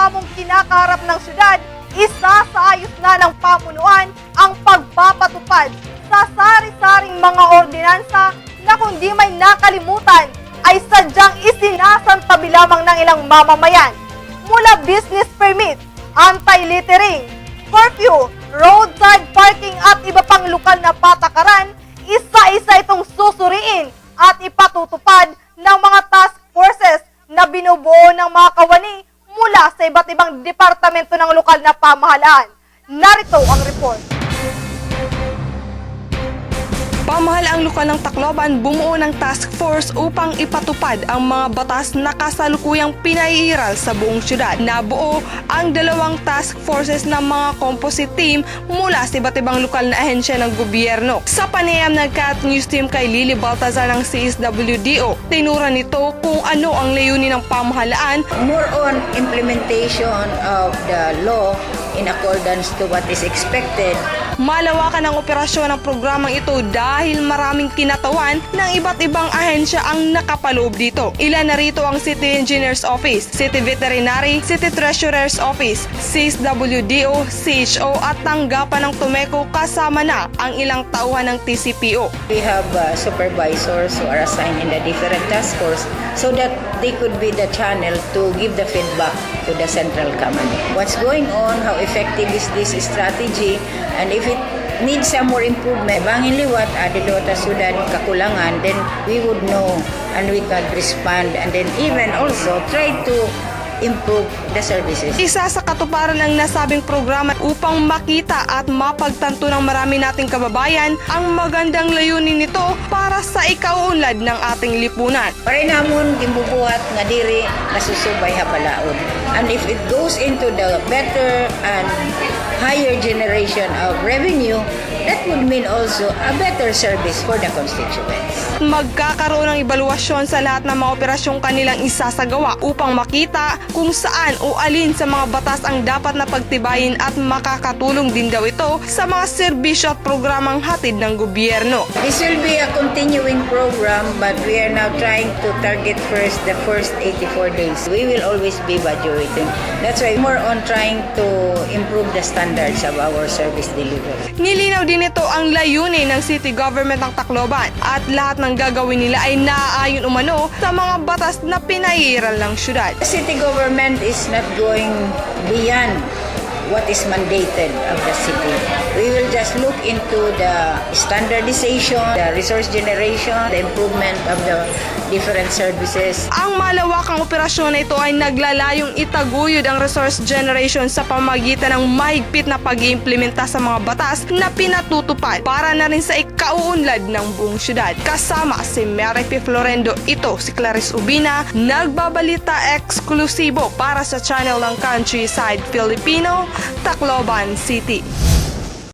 hamong kinakaharap ng syudad, isa sa ayos na ng pamunuan ang pagpapatupad sa sari-saring mga ordinansa na kung di may nakalimutan ay sadyang isinasantabi lamang ng ilang mamamayan. Mula business permit, anti-littering, curfew, roadside parking at iba pang lokal na patakaran, isa-isa itong susuriin at ipatutupad ng mga task forces na binubuo ng mga sa iba't ibang departamento ng lokal na pamahalaan. Narito ang report. Pamahalaang lokal ng Tacloban bumuo ng task force upang ipatupad ang mga batas na kasalukuyang pinaiiral sa buong syudad. Nabuo ang dalawang task forces ng mga composite team mula sa iba't ibang lokal na ahensya ng gobyerno. Sa panayam ng Cat News Team kay Lily Baltazar ng CSWDO, tinura nito kung ano ang layunin ng pamahalaan more on implementation of the law in accordance to what is expected. Malawakan ang operasyon ng programang ito dahil maraming kinatawan ng iba't ibang ahensya ang nakapaloob dito. Ilan na rito ang City Engineers Office, City Veterinary, City Treasurer's Office, CSWDO, CHO at tanggapan ng Tumeco kasama na ang ilang tauhan ng TCPO. We have uh, supervisors who are assigned in the different task force so that they could be the channel to give the feedback to the central command. What's going on, how effective is this strategy, and if it needs some more improvement, bangin liwat, adilota sudan kakulangan, then we would know and we could respond and then even also try to improve the services. Isa sa katuparan ng nasabing programa upang makita at mapagtanto ng marami nating kababayan ang magandang layunin nito para sa ikaunlad ng ating lipunan. Paray namon gimbubuhat nga diri nasusubay habalaon. And if it goes into the better and higher generation of revenue, that would mean also a better service for the constituents. Magkakaroon ng ebaluasyon sa lahat ng mga operasyong kanilang isasagawa upang makita kung saan o alin sa mga batas ang dapat na pagtibayin at makakatulong din daw ito sa mga serbisyo at programang hatid ng gobyerno. This will be a continuing program, but we are now trying to target first the first 84 days. We will always be budgeting. That's why more on trying to improve the standards of our service delivery. Nilinaw din ito ang layunin ng city government ng Tacloban at lahat ng gagawin nila ay naaayon umano sa mga batas na pinairal ng syudad. The city government is not going beyond what is mandated of the city. We will just look into the standardization, the resource generation, the improvement of the different services. Ang malawakang operasyon na ito ay naglalayong itaguyod ang resource generation sa pamagitan ng mahigpit na pag-iimplementa sa mga batas na pinatutupad para na rin sa ikauunlad ng buong syudad. Kasama si Mary P. Florendo, ito si Clarice Ubina, nagbabalita eksklusibo para sa channel ng Countryside Filipino, Tacloban City.